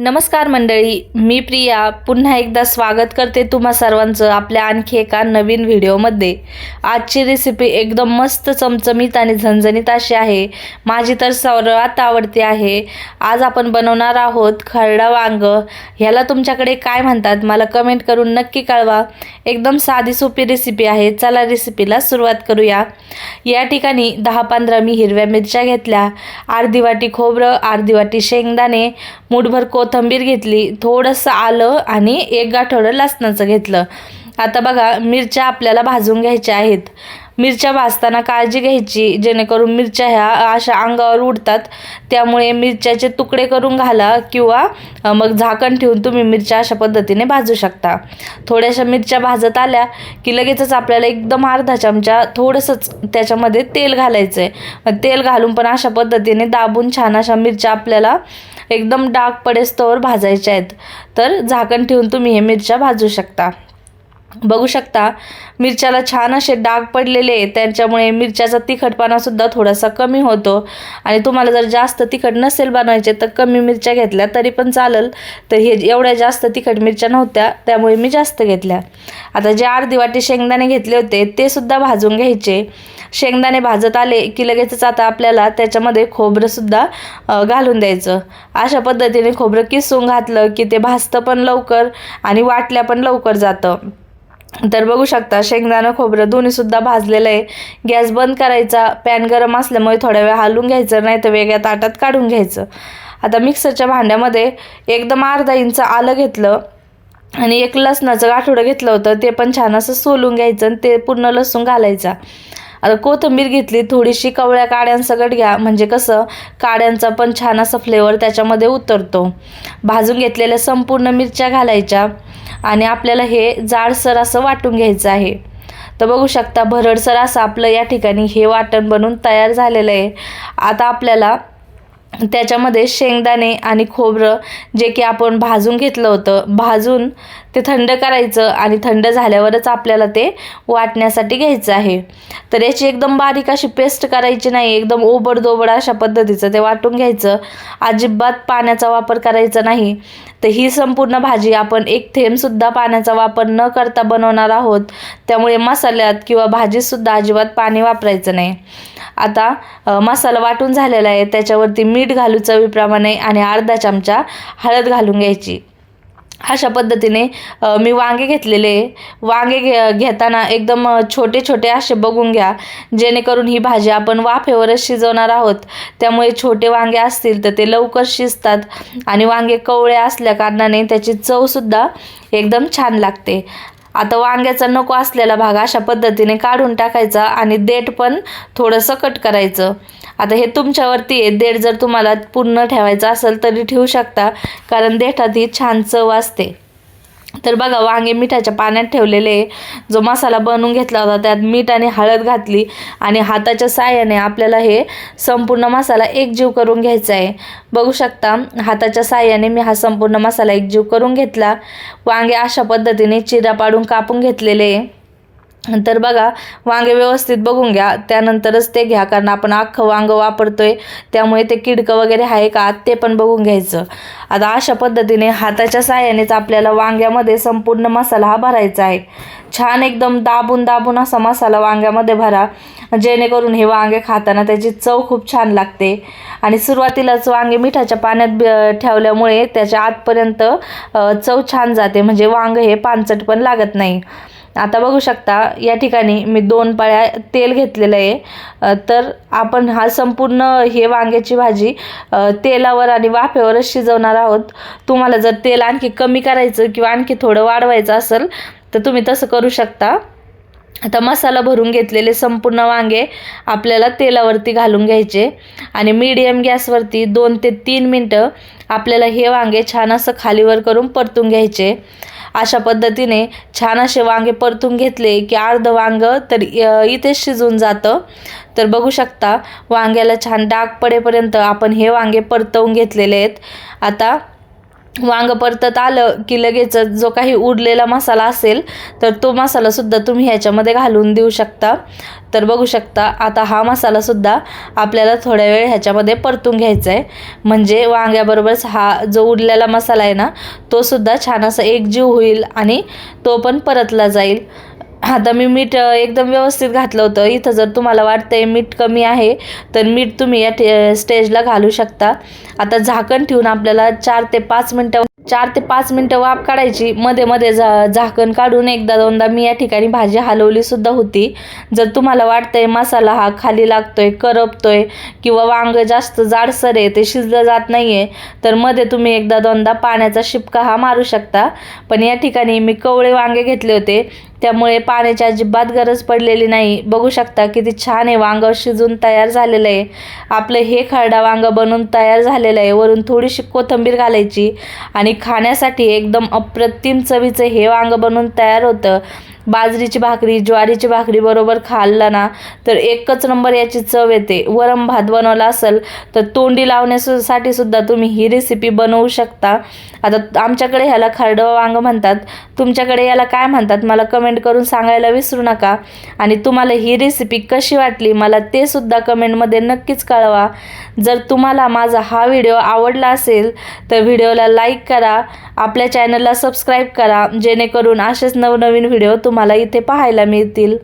नमस्कार मंडळी मी प्रिया. पुन्हा एकदा स्वागत करते तुम्हा सर्वांचं आपल्या आणखी एका नवीन व्हिडिओमध्ये. आजची रेसिपी एकदम मस्त चमचमीत आणि झणझणीत अशी आहे. माझी तर सर्वात आवडती आहे. आज आपण बनवणार आहोत खरडा वांग. ह्याला तुमच्याकडे काय म्हणतात मला कमेंट करून नक्की कळवा. एकदम साधी सोपी रेसिपी आहे. चला रेसिपीला सुरुवात करूया. या ठिकाणी दहा पंधरा मी हिरव्या मिरच्या घेतल्या. अर्धी वाटी खोबरं अर्धी वाटी शेंगदाणे मूठभर कोथंबीर घेतली थोडंसं आलं आणि एक गाठोडं लसणाचं घेतलं. आता बघा मिरच्या आपल्याला भाजून घ्यायच्या आहेत. मिरच्या भाजताना काळजी घ्यायची जेणेकरून मिरच्या ह्या अशा अंगावर उडतात. त्यामुळे मिरच्याचे तुकडे करून घाला किंवा मग झाकण ठेवून तुम्ही मिरच्या अशा पद्धतीने भाजू शकता. थोड्याशा मिरच्या भाजत आल्या की लगेचच आपल्याला एकदम अर्धा चमचा थोडंसंच त्याच्यामध्ये तेल घालायचं आहे तेल घालून पण अशा पद्धतीने दाबून छान अशा मिरच्या आपल्याला एकदम डाग पडेस्तोवर भाजायच्या आहेत. तर झाकण ठेवून तुम्ही हे मिरच्या भाजू शकता. बघू शकता. मिरच्याला छान असे डाग पडलेले त्यांच्यामुळे त्याच्यामुळे मिरच्याचा तिखटपणासुद्धा थोडासा कमी होतो. आणि तुम्हाला जर जास्त तिखट नसेल बनवायचे तर कमी मिरच्या घेतल्या तरी पण चालेल. तर हे एवढ्या जास्त तिखट मिरच्या नव्हत्या त्यामुळे मी जास्त घेतल्या. आता जे अर्धी वाटी शेंगदाणे घेतले होते ते सुद्धा भाजून घ्यायचे. शेंगदाणे भाजत आले की लगेचच आता आपल्याला त्याच्यामध्ये खोबरंसुद्धा घालून द्यायचं. अशा पद्धतीने खोबरं किसून घातलं की ते भाजतं पण लवकर आणि वाटल्या पण लवकर जातं. तर बघू शकता शेंगदाणं खोबरं दोन्हीसुद्धा भाजलेलं आहे. गॅस बंद करायचा पॅन गरम असल्यामुळे थोड्या वेळ हालून घ्यायचं नाही तर वेगळ्या ताटात काढून घ्यायचं. आता मिक्सरच्या भांड्यामध्ये एकदम अर्धा इंच आलं घेतलं आणि एक लसणाचं गाठोडं घेतलं होतं ते पण छान असं सोलून घ्यायचं आणि ते पूर्ण लसूण घालायचा. आता कोथिंबीर घेतली थोडीशी कवळ्या काड्यांसकट घ्या म्हणजे कसं काड्यांचा पण छान असा फ्लेवर त्याच्यामध्ये उतरतो. भाजून घेतलेल्या संपूर्ण मिरच्या घालायच्या. आणि आपल्याला हे जाडसर असं वाटून घ्यायचं आहे. तर बघू शकता भरडसर असं आपलं या ठिकाणी हे वाटण बनून तयार झालेलं आहे. आता आपल्याला त्याच्यामध्ये शेंगदाणे आणि खोबरं जे की आपण भाजून घेतलं होतं भाजून ते थंड करायचं आणि थंड झाल्यावरच आपल्याला ते वाटण्यासाठी घ्यायचं आहे. तर याची एकदम बारीक अशी पेस्ट करायची नाही एकदम ओबडदोबड अशा पद्धतीचं ते वाटून घ्यायचं. अजिबात पाण्याचा वापर करायचा नाही. तर ही संपूर्ण भाजी आपण एक थेंबसुद्धा पाण्याचा वापर न करता बनवणार आहोत. त्यामुळे मसाल्यात किंवा भाजीतसुद्धा अजिबात पाणी वापरायचं नाही. आता मसाला वाटून झालेला आहे. त्याच्यावरती मीठ घालू चवीप्रमाणे आणि अर्धा चमचा हळद घालून घ्यायची. अशा पद्धतीने मी वांगे घेतलेले. वांगे घे घेताना एकदम छोटे छोटे असे बघून घ्या. जेणेकरून ही भाजी आपण वाफेवरच शिजवणार आहोत. त्यामुळे छोटे वांगे असतील तर ते लवकर शिजतात आणि वांगे कवळे असल्या कारणाने त्याची चवसुद्धा एकदम छान लागते. आता वांग्याचा नको असलेला भाग अशा पद्धतीने काढून टाकायचा आणि देठ पण थोडंसं कट करायचं. आता हे तुमच्यावरती आहे. देठ जर तुम्हाला पूर्ण ठेवायचं असेल तरी ठेवू शकता कारण देठात ही छान चव असते. तर बघा वांगे मिठाच्या पाण्यात ठेवलेले आहे. जो मसाला बनवून घेतला होता त्यात मीठ आणि हळद घातली आणि हाताच्या साह्याने आपल्याला हे संपूर्ण मसाला एकजीव करून घ्यायचा आहे. बघू शकता हाताच्या साह्याने मी हा संपूर्ण मसाला एकजीव करून घेतला. वांगे अशा पद्धतीने चिरा पाडून कापून घेतलेले आहे. तर बघा वांगे व्यवस्थित बघून घ्या. त्यानंतरच ते घ्या कारण आपण अख्खं वांगं वापरतोय. त्यामुळे ते किडकं वगैरे आहे का ते पण बघून घ्यायचं. आता अशा पद्धतीने हाताच्या साह्यानेच आपल्याला वांग्यामध्ये संपूर्ण मसाला हा भरायचा आहे. छान एकदम दाबून दाबून असा मसाला वांग्यामध्ये भरा. जेणेकरून हे वांगे खाताना त्याची चव खूप छान लागते. आणि सुरुवातीलाच वांगे मिठाच्या पाण्यात ठेवल्यामुळे त्याच्या आतपर्यंत चव छान जाते. म्हणजे वांग हे पानचट पण लागत नाही. आता बघू शकता या ठिकाणी मी दोन पळ्या तेल घेतलेलं आहे. तर आपण हा संपूर्ण हे वांग्याची भाजी तेलावर आणि वाफेवरच शिजवणार आहोत. तुम्हाला जर तेल आणखी कमी करायचं किंवा आणखी थोडं वाढवायचं असेल तर तुम्ही तसं करू शकता. आता मसाला भरून घेतलेले संपूर्ण वांगे आपल्याला तेलावरती घालून घ्यायचे आणि मीडियम गॅसवरती दोन ते तीन मिनटं आपल्याला हे वांगे छान असं खालीवर करून परतून घ्यायचे. अशा पद्धतीने छान असे वांगे परतून घेतले की अर्ध वांग तर इथे शिजून जातं. तर बघू शकता वांग्याला छान डाग पडेपर्यंत आपण हे वांगे परतवून घेतलेले आहेत. आता वांग परतत आलं की लगेच जो काही उरलेला मसाला असेल तर तो मसालासुद्धा तुम्ही ह्याच्यामध्ये घालून देऊ शकता. तर बघू शकता आता हा मसालासुद्धा आपल्याला थोड्या वेळ ह्याच्यामध्ये परतून घ्यायचा आहे म्हणजे वांग्याबरोबरच हा जो उरलेला मसाला आहे ना तोसुद्धा छान असा एकजीव होईल आणि तो पण परतला जाईल. आता मी मीठ एकदम व्यवस्थित घातलं होतं. इथं जर तुम्हाला वाटतंय मीठ कमी आहे तर मीठ तुम्ही या टे स्टेजला घालू शकता. आता झाकण ठेवून आपल्याला चार ते पाच मिनटं चार ते पाच मिनटं वाफ काढायची. मध्ये मध्ये झा झाकण काढून एकदा दोनदा मी या ठिकाणी भाजी हलवली सुद्धा होती. जर तुम्हाला वाटतंय मसाला हा खाली लागतोय करपतोय किंवा वांग जास्त जाडसर आहे ते शिजलं जात नाहीये तर मध्ये तुम्ही एकदा दोनदा पाण्याचा शिपका हा मारू शकता. पण या ठिकाणी मी कवळे वांगे घेतले होते. त्यामुळे पाण्याची अजिबात गरज पडलेली नाही. बघू शकता किती छान आहे वांगं शिजून तयार झालेलं आहे. आपलं हे खरडा वांग बनून तयार झालेलं आहे. वरून थोडीशी कोथिंबीर घालायची आणि खाण्यासाठी एकदम अप्रतिम चवीचं हे वांग बनून तयार होतं. बाजरीची भाकरी ज्वारीची भाकरी बरोबर खाल्लं ना तर एकच नंबर याची चव येते. वरम भात बनवला असेल तर तोंडी लावण्यासाठी सुद्धा तुम्ही ही रेसिपी बनवू शकता. आता आमच्याकडे ह्याला खरडं वांग म्हणतात. तुमच्याकडे याला काय म्हणतात मला कमेंट करून सांगायला विसरू नका. आणि तुम्हाला ही रेसिपी कशी वाटली मला ते सुद्धा कमेंटमध्ये नक्कीच कळवा. जर तुम्हाला माझा हा व्हिडिओ आवडला असेल तर व्हिडिओला लाईक करा. आपल्या चॅनलला सबस्क्राईब करा. जेणेकरून असेच नवनवीन व्हिडिओ तुम्हाला इथे पाहायला मिळतील.